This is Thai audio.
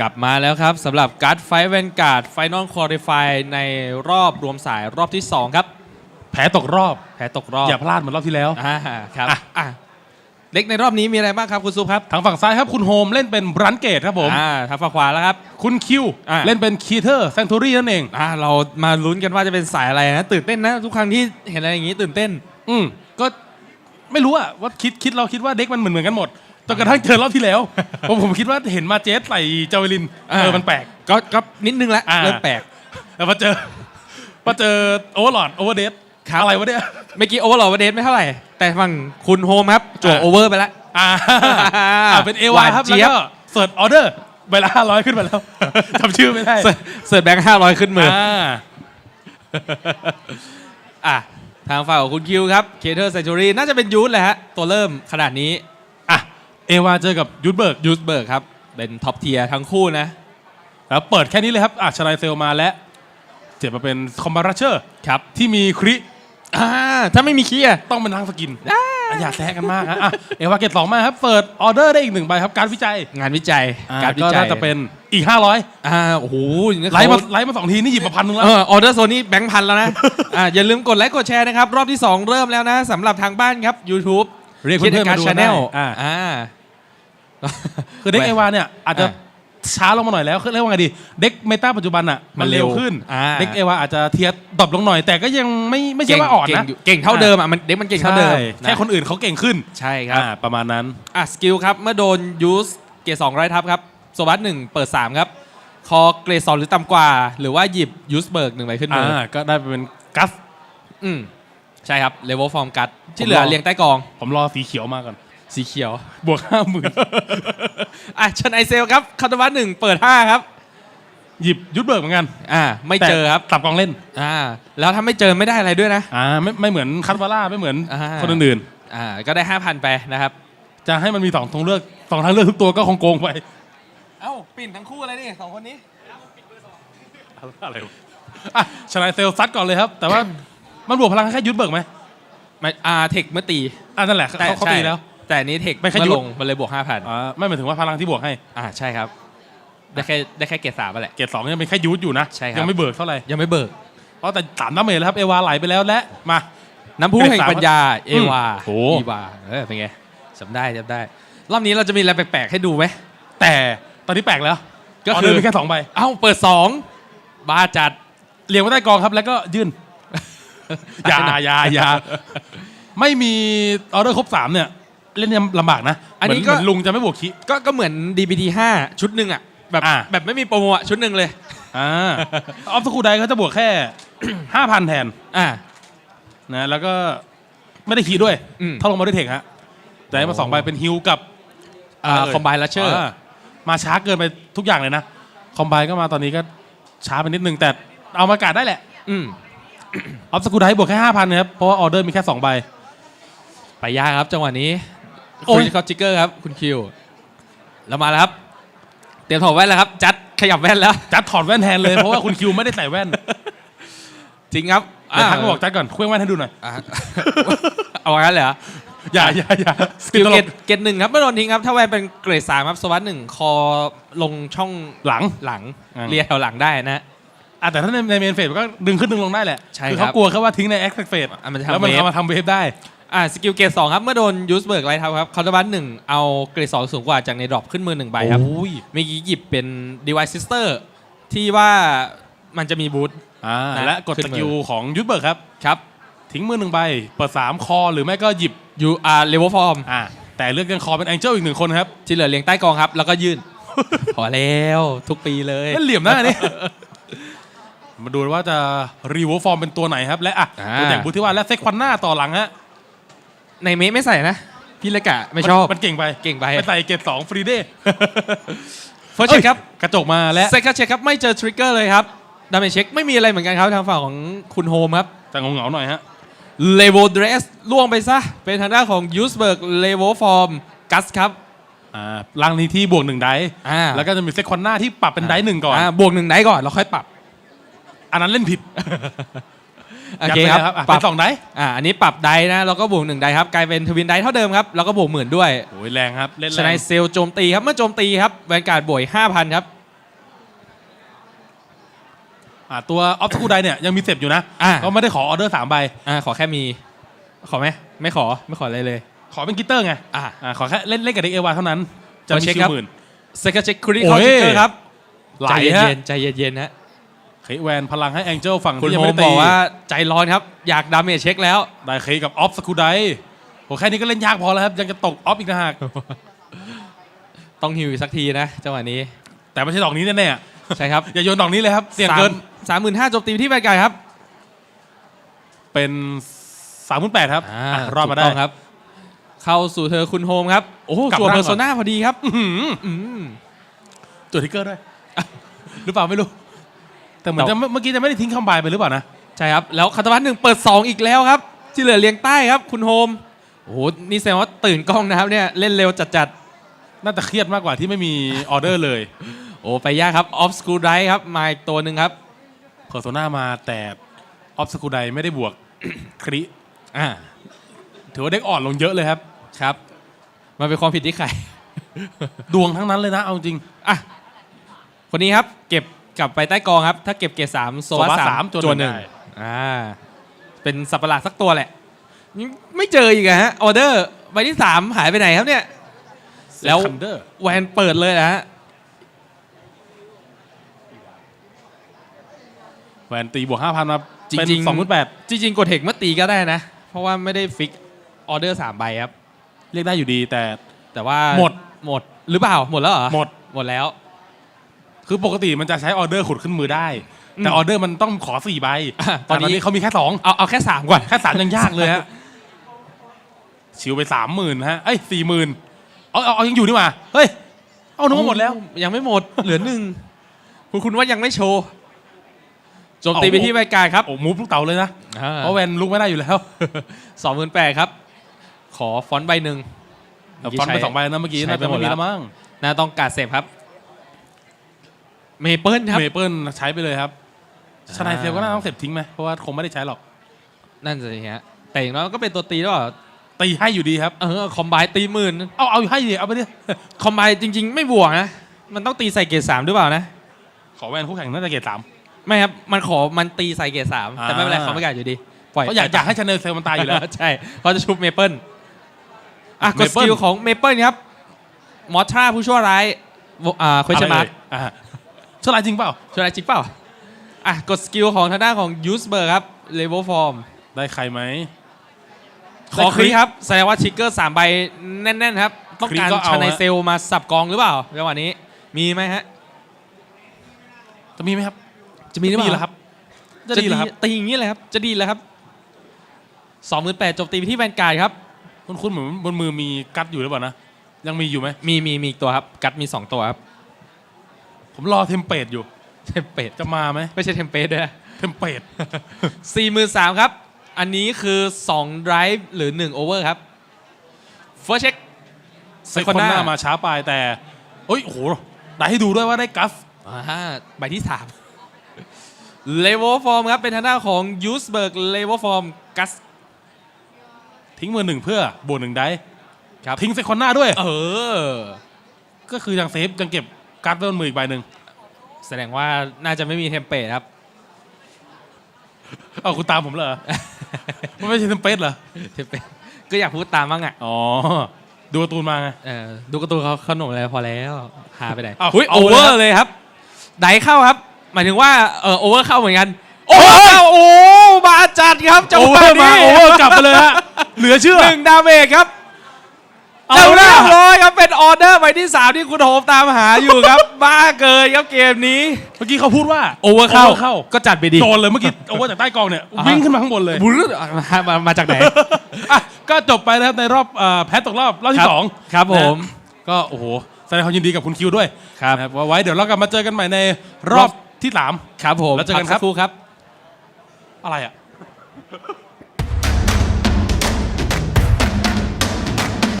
กลับมาแล้วครับสำหรับการ์ดไฟแวนการ์ดไฟนอลคอร์ดิฟายในรอบรวมสายรอบที่ 2 ครับ แพ้ตกรอบ แพ้ตกรอบอย่าพลาดเหมือนรอบที่แล้ว อ่าครับอะ อะเล็กในรอบนี้มีอะไรบ้างครับคุณซุปครับทางฝั่งซ้ายครับคุณโฮมเล่นเป็นบรันเกตครับผม อ่าทางฝั่งขวาแล้วครับ คุณคิวอะ เล่นเป็นคีเทอร์แซนทูรี่นั่นเอง อ่าเรามาลุ้นกันว่าจะเป็นสายอะไรนะตื่นเต้นนะ ทุกครั้งที่เห็นอะไรอย่างนี้ตื่นเต้น อืมก็ไม่รู้อะว่าคิดคิดเราคิดว่าเด็กมันเหมือนเหมือนกันหมด จนกระทั่งเจอรอบที่แล้ว ผมผมคิดว่าเห็นมาเจสใส่เจาเวลินอ่าเออมันแปลก ก็ก็นิดนึงละอ่า เริ่มแปลก แต่พอเจอพอเจอโอเวอร์ลอดโอเวอร์เดสครับ อะไรวะเนี่ย เมื่อกี้โอเวอร์โหลดประเดนไม่เท่าไหร่ แต่ฝั่งคุณโฮมครับจั่วอะโอเวอร์ไปแล้ว อ่าอ่าเป็นเอวาครับหวานเจี๊แล้วยบ ก็เสิร์ชออเดอร์ใบละห้าร้อยขึ้นมาแล้ว จำชื่อไม่ได้เสิร์ชเสิร์ชแบงค์ห้าร้อยขึ้นมืออ่า อะทางฝั่งของคุณคิวครับเคเทอร์ไซจูรีน่าจะเป็นยูทแหละฮะ ตัวเริ่มขนาดนี้อะ เอวาเจอกับยุทธเบิร์กยูทเบิร์กครับ เป็นท็อปเทียร์ทั้งคู่นะ แล้วเปิดแค่นี้เลยครับอะชนายเซลมาและ เจ็บมาเป็นคอมบาร์เชอร์ครับ ที่มีคริอ่าถ้าไม่มีคีย์อะต้องเป็นทางสกินอะอย่าแซะกันมากนะอะเอวาเกตสองมาครับ เปิดออเดอร์ได้อีกหนึ่งใบครับ การวิจัยงานวิจัย อะการวิก็จัยน่าจะเป็นอีก 500อ่าโอ้โหไลฟ์มาไลฟ์มาสองทีนี่หยิบมาพันหนึงแล้ว เออออเดอร์โซนี่แบงค์พันแล้วนะ อ่าอย่าลืมกดไลค์กดแชร์นะครับ รอบที่ 2 เริ่มแล้วนะสำหรับทางบ้านครับ YouTube เรียกเพื่อนๆมาดูชาแนลได้อ่า อ่า คือเด็กเอวาเนี่ยอาจจะอะช้าลงมาหน่อยแล้วคือเรียกว่าไงดี เด็กเมตาปัจจุบันอะมัมันนเร็เร็ววขึ้น อ่า เด็กเอวาอาจจะเทียร์ดรอปลงหน่อย แต่ก็ยังไม่ไม่ใช่ว่าอ่อนเก่งนะยู่เก่งเท่าเดิมอะมันเด็กมันเก่งเท่าเดิมใช่แค่ะคนอื่นเขาเก่งขึ้นใช่ครับ อ่าประมาณนั้น อะสกิลครับ เมื่อโดนยูสเกรดสองไร้ทับครับโซบัสหนึ่งเปิด 3 ครับ คอเกรดสองหรือต่ำกว่า หรือว่าหยิบยูสเบิร์กหนึ่งใบขึ้นมืออ่าอก็ได้เป็นกัสอืม ใช่ครับเลเวลฟอร์มกัดที่เหลือผมรอเรียงใต้กอง ผมรอสีเขียวมาก่อนสีเขียว บวกห้าหมื่นอะชนไอเซลครับคาตวัสหนึ่งเปิด5ครับ หยิบยุทธเบิร์กเหมือนกัน อ่า ไม่เจอครับแต่สับกองเล่น อ่า แล้วถ้าไม่เจอไม่ได้อะไรด้วยนะ อ่า ไม่ไม่เหมือนคัตวาร่าไม่เหมือนอ่าคนอื่นอ่า ก็ได้5,000ไปนะครับๆจะให้มันมีสองทางเลือกสองทางเลือกทุกตัวก็คงโกงไป เอ้า ปิ่นทั้งคู่เลยนี่สองคนนี้ อะไรวะอะชนายเซลซัดก่อนเลยครับ แต่ว่า มันบวกพลังแค่ยุทธเบิร์กไหมไม่อ่าเทคเมื่อตีอ่านั่นแหละเขาเขาใช่ตีแล้ว แต่อันนี้เทคไม่แค่เมื่อยุลทธงมันเลยบวก5,000อ่าไม่หมายถึงว่าพลังที่บวกให้ อ่าใช่ครับ ได้แค่ได้แค่เกรดสามไปแหละ เกรดสองยังเป็นแค่ยุทธอยู่นะ ใช่ครับ ยังไม่เบิกเท่าไหร่ยังไม่เบิก เพราะแต่สามดาเมจแล้วครับ เอวาไหลไปแล้วและมา น้ำพุเกรดแห่งสามปัญญา เอวาโอ้อีวาเออเป็นไงจำได้จำได้ รอบนี้เราจะมีอะไรแปลกๆให้ดูไหม แต่ตอนนี้แปลกแล้วก็ออคืเดออร์มีแค่สองใบเอ้าเปิดสองบ้าจัดเรียงไว้ใต้กองครับแล้วก็ยื่นอ ย่าอย่าอย่าไม่มีออเดอร์ครบสามเนี่ยเล่นยังลำบากนะ อันนี้เหมืก็เหมืลุงจะไม่บวกคิก็ก็เหมือน DBT 5 ชุดหนึ่งอะแบบอ่าแบบไม่มีโปรโมอะชุดหนึ่งเลยอ่าออฟสกูไดเขาจะบวกแค่ห้าพันแทนอ่านะแล้วก็ไม่ได้คีย์ด้วยอืมเท่าลงมาด้วยเทคฮะแต่ให้มาโอ้สองใบเป็นฮิวกับอ่าอะไรเอ่ยคอมไบลัชเชอร์ามาช้าเกินไปทุกอย่างเลยนะ คอมไบก็มาตอนนี้ก็ช้าไปนิดนึงแต่เอามากาดได้แหละ อืม ออฟสกูไดบวกแค่ห้าพันครับ เพราะว่าออเดอร์มีแค่สองใบ ไปยากครับ จังหวะนี้โอ้คุยณคอจิกเกอร์ครับ คุณคิว แล้วมาแล้วครับ เตรียมถอดแว่นแล้วครับ จัดขยับแว่นแล้ว จัดถอดแว่นแทนเลยเพราะว่าคุณคิวไม่ได้ใส่แว่นจริงครับเดี๋ยวทักมาบอกจัดก่อนเคว้งแว่นให้ดูหน่อย อ่าเอางั้นเลยเหรอ อย่าอย่าอย่าสกิลตเกลตเกตหนึ่งครับไม่โดนทิ้งครับ ถ้าแวนเป็นเกรดสามครับสวัสดหนึ่งคอลงช่องหลังหลัง อ่าเลียแถวหลังได้นะ อะแต่ถ้าในในเมนเฟสก็ดึงขึ้นดึงลงได้แหละใช่คือครัเขาบกลัวแค่ว่าทิ้งในแอคเฟสอะมันจะทำแล้วมันเวฟเอามาทำเวฟได้ อ่าสกิลเกตสองครับ เมื่อโดนยูสเบิร์กไลท์ทับครับคาร์บันหนึ่งเอาเกรดสองสูงกว่าจากในดรอปขึ้นมือหนึ่งใบครับโอ้ย เมื่อกี้หยิบเป็น Device Sister ที่ว่ามันจะมีบูท อ่านะและกดขึ้สนมือ กิลของยุทธเบิร์กครับ ครับทิ้งมือหนึ่งใบ เปิดสามคอหรือไม่ก็หยิบยูอาร์เลเวลฟอร์มอ่าแต่เลือกกันคอเป็นแองเจิลอีกหนึ่งคนครับ ที่เหลือเรียงใต้กองครับ แล้วก็ยื่น พอแล้วทุกปีเลย นั่นเหลี่ยมหน้านี่ มาดูว่าจะรีวอฟอร์มเป็นตัวไหนครับ และอะอ่า ตัวแต่งบุธิวาและเซ็กควันหน้าต่อหลังฮะในเมะไม่ใส่นะพี่เล็กอะไม่ชอบมันเก่งไปเก่งไป ไปใส่เกตสองฟรีเดย์เฟิร์สเช็คครับกระจกมาและเซคันเช็คครับไม่เจอทริกเกอร์เลยครับดาเมจเช็คไม่มีอะไรเหมือนกันครับทางฝั่งของคุณโฮมครับแต่งงเหงาๆหน่อยฮะ เลเวลเดรสล่วงไปซะ เป็นทางด้านของยูสเบิร์กเลเวลฟอร์มกัสครับ อ่าล่างนี้ที่บวกหนึ่งไดส์อ่า แล้วก็จะมีเซ็กควันหน้าที่ปรับเป็นไดส์หนึ่งก่อนอ่าบวกหนึ่งไดก่อน แล้วค่อยปรับ อันนั้นเล่นผิดโอเคครับยัดไปลยอะปเป็รับนสองไดส์อ่าอันนี้ปรับไดนะแล้วก็บวกหนึ่งไดครับกลายเป็นทวินไดเท่าเดิมครับแล้วก็บวกหมื่นด้วยโอ้ยแรงครับ เล่นชแรนายงเซลโจมตีครับเมื่อโจมตีครับแวนการ์ดบวกห้าพันครับอ่าตัวออฟสกูไดเนี่ยยังมีเสพอยู่นะ อ่าก็ไม่ได้ขอออเดอร์สามใบ อ่าขอแค่มี ขอไหมไม่ขอไม่ขออะไรเลยขอเป็นกิตเตอร์ไงอ่า อ่าขอแค่เล่นเล่นกับเด็กเอวาเท่านั้น จะมีขอเช็คคิควรับ หมื่น เซคันเช็คคริโอ้คอยทิกเกอร์ครับไหลใจฮะ เย็นๆใจเย็นๆนะเคแวนพลังให้แองเจิลฝั่งคุณที่ยังโฮไม่มได้บตีอกว่าใจร้อนครับ อยากดาเมจเช็คแล้ว ได้เคกับออฟสกูไดโหแค่นี้ก็เล่นยากพอแล้วครับยังจะตกออฟอีกนะฮะต้องฮิวอีกสักทีนะจังหวะนี้ แต่ไม่ใช่ดอกนี้แน่ใช่ครับๆอย่าโยนดอกนี้เลยครับเสี่ยงเกินสามหมื่นห้าโจมตีไปที่แบนการดครับเป็นสามพันแปดครับอ่าอะรอดมาได้ ถูกต้องครับ เข้าสู่เธอคุณโฮมครับ โอ้โหกลับส่วนร่างเพอร์โซก่อนนาพอดีครับอื้อหืออืมจุดทิกเกอร์ด้วย หรือเปล่าไม่รู้ แต่เหมือนแต่จะเมื่อเมื่อกี้จะไม่ได้ทิ้งคำบายไปหรือเปล่านะ ใช่ครับ แล้วคาตาวัตหนึ่งเปิด 2 อีกแล้วครับ ที่เหลือเรียงใต้ครับ คุณโฮมโอ้โหนี่แสดงว่าตื่นกล้องนะครับเนี่ยเล่นเร็วจัดน่าจะเครียดมากกว่าที่ไม่มีออเดอร์เลยๆโอ้ไปยากครับออฟสกูไดครับมาอีกตัวหนึ่งครับเพอร์โซนามาแต่ออฟสกูไดไม่ได้บวกคริอ่าถือว่าเด็กอ่อนลงเยอะเลยครับครับ มันเป็นความผิดที่ใคร ดวงทั้งนั้นเลยนะเอาจริงอะคนนี้ครับเก็บ กลับไปใต้กองครับ ถ้าเก็บเกียร์สามโซโซวาวาสาสามมจจววนนหหนึ่นึ่งงอ่าเป็นสัตว์ประหลาดสักตัวแหละยังไม่เจออีกอะฮะออเดอร์ใบที่สามหายไปไหนครับเนี่ย แล้วคันเดอร์แวนเปิดเลยนะฮะแหวนตีบวกห้าพันมาจริงๆเป็นสองพันแปดจริงๆกดเทคเมื่อตีก็ได้นะ เพราะว่าไม่ได้ฟิกออเดอร์สามใบครับ เรียกได้อยู่ดีแต่แต่ว่าหมดหมดหรือเปล่าหมดแล้วเหรอหมดหมดแล้ว คือปกติมันจะใช้ออเดอร์ขุดขึ้นมือได้อืมแต่ออเดอร์มันต้องขอสี่ใบอะตอนตอนนี้ นี้เขามีแค่สองเอาเอาแค่สามก่อน แค่สามยังยากเลยฮะชิวไปสามหมื่นฮะเอ้ยสี่หมื่นเอาเอาเอายังอยู่นี่หว่าเฮ้ยเอาหนูมาหมดแล้ว ยังไม่หมด เหลือหนึ่งคุณคุณว่ายังไม่โชว์โจมตีเอาไปที่ใบกายครับโอ้มูฟลูกเต๋าเลยนะเพราะแวนลุกไม่ได้อยู่แล้วสองหมื่นแปดครับ ขอฟอนต์ใบหนึ่ง แต่ฟันไปสองใบนะเมื่อกี้ใช้น่าจะไม่มีไปหมดแล้ว แล้วมั้ง น่าต้องการเสพครับ เมเปิลครับ เมเปิลใช้ไปเลยครับชนายเซลก็น่าต้องเสร็จทิ้งไหมเพราะว่าคงไม่ได้ใช้หรอก นั่นสิฮะ แต่อย่างน้อยก็เป็นตัวตีแล้วเปล่าตีให้อยู่ดีครับ เออ คอมไบตีหมื่นเอาเอาให้ดิเอาไปดิคอมไบจริง ๆ ไม่บวกนะ มันต้องตีใส่เกรดสามหรือเปล่านะ ขอแวนคู่แข่งน่าจะเกรดสามไม่ครับ มันขอมันตีใส่เกรดสามอ่าแต่ไม่เป็นไรเขาไม่กล้าอยู่ดีปล่อยเขาอยากอยากให้ชนายเซลมันตายอยู่แล้ว ใช่เขาจะชุบเมเปิลอะกดส Maple กิลของเมเปิลครับมอทราผู้ชั่วร้ายอ่าควยชมาร์ อ่าชั่วร้ายจริงเปล่าชั่วร้ายจริงเปล่าอะกดสกิลของทางด้านของยูสเบอร์ครับเลเวลฟอร์มได้ใครไหมขอคลิกครับแสดงว่าทิกเกอร์สามใบแน่นๆครับ ต้องการคลิกก็เอาชนายฮะเซลมาสับกองหรือเปล่าจังหวะนี้มีไหมฮะจะมีไหมครับ จะมีหรือเปดีล่าแล้วครับ จะดีเหรอครับตีอย่างนี้เลยครับ จะดีแล้วครับสองหมื่นแปดจบตีไปที่แวนการ์ดครับ คุณคุณเหมือนบนมือมีกัดอยู่หรือเปล่านะยังมีอยู่ไหมมีมีมีอีกตัวครับ กัดมีสองตัวครับ ผมรอเทมเปลตอยู่ เทมเปดจะมาไหมไม่ใช่เทมเปดด้วยนะเทมเปลตสี่หมื่นสามครับ อันนี้คือ2 drive หรือ1 over ครับ first check เซคอนหน้ามาช้าไปแต่เอ้ยโอ้โหได้ให้ดูด้วยว่าได้กัฟอ่าใบที่3 level form ครับ เป็นทางด้านของ u s b e r g level form กัส ทิ้งมือหนึ่งเพื่อบวกหนึ่งได้ครับ ทิ้งเซคอนหน้าด้วย เออ ก็คือยังเซฟยังเก็บ การ์ดไว้บนมืออีกใบหนึ่งแสดงว่าน่าจะไม่มีเทมเปดครับ เอาคุณตามผมเหรอ มันไม่ใช่เทมเปลตเหรอ เทมเปดก็อยากพูดตามบ้างอะอ๋อ ดูการ์ตูนมาไง เออดูการ์ตูนเขาขนมอะไรพอแล้วหาไปไหนเอาอุ้ยเอาโอเลยเวอครับ ร์เลยครับไดเข้าครับ หมายถึงว่าเออโอเวอร์เข้าเหมือนกันโอเวอร์เข้าโอ้มาจัดครับจังโอหเววะอร์มานี้โอเวอร์กลับไปเลยฮะ เหลือเชื่อหนึ่งดาเมจครับ เอาเอาละเรียบร้อยครับเป็นออเดอร์ใบที่ 3 ที่คุณโฮมตามหาอยู่ครับ บ้าเกินครับเกมนี้ เมื่อกี้เขาพูดว่าโอเวอร์เข้าเข้าก็จัดไปดีโดนเลยเมื่อกี้โอเวอร์จากใต้กองเนี่ยอ่าฮะวิ่งขึ้นมาข้างบนเลยบุรุษมามามาจากไหนอะก็จบไปนะครับในรอบเอ่อแพ้ตกรอบรอบครัที่บสองครับผมนะก็โอ้โหแสดงความยินดีกับคุณคิวด้วยครับนะว่าไว้เดี๋ยวเรากลับมาเจอกันใหม่ในรอบที่สามครับผมแล้วเจอกันครับพัสัครู่ครับ อะไรอะ